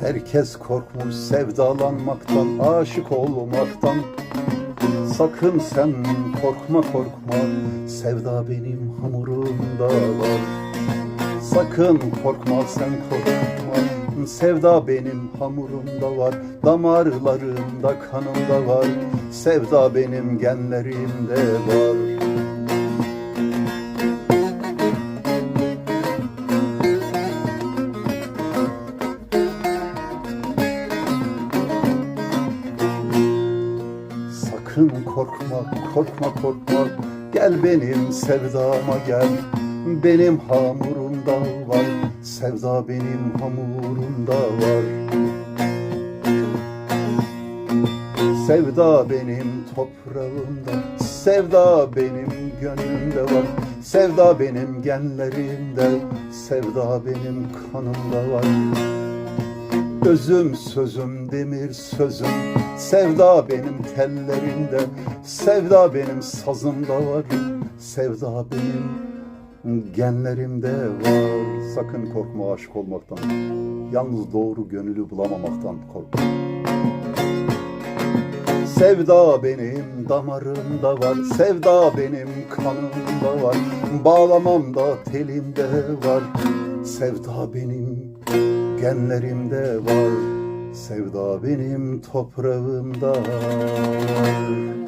Herkes korkmuş sevdalanmaktan, aşık olmaktan. Sakın sen korkma korkma, sevda benim hamurumda var. Sakın korkma sen korkma, sevda benim hamurumda var. Damarlarımda kanımda var, sevda benim genlerimde var. Sakın korkma, korkma, korkma. Gel benim sevdama gel. Benim hamurumda var. Sevda benim hamurumda var. Sevda benim toprağımda. Sevda benim gönlümde var. Sevda benim genlerimde. Sevda benim kanımda var. Özüm sözüm demir sözüm Sevda benim tellerimde Sevda benim sazımda var Sevda benim genlerimde var Sakın korkma aşık olmaktan. Yalnız doğru gönülü bulamamaktan korkma. Sevda benim damarımda var Sevda benim kanımda var Bağlamamda telimde var. Sevda benim genlerimde var Sevda benim toprağımda var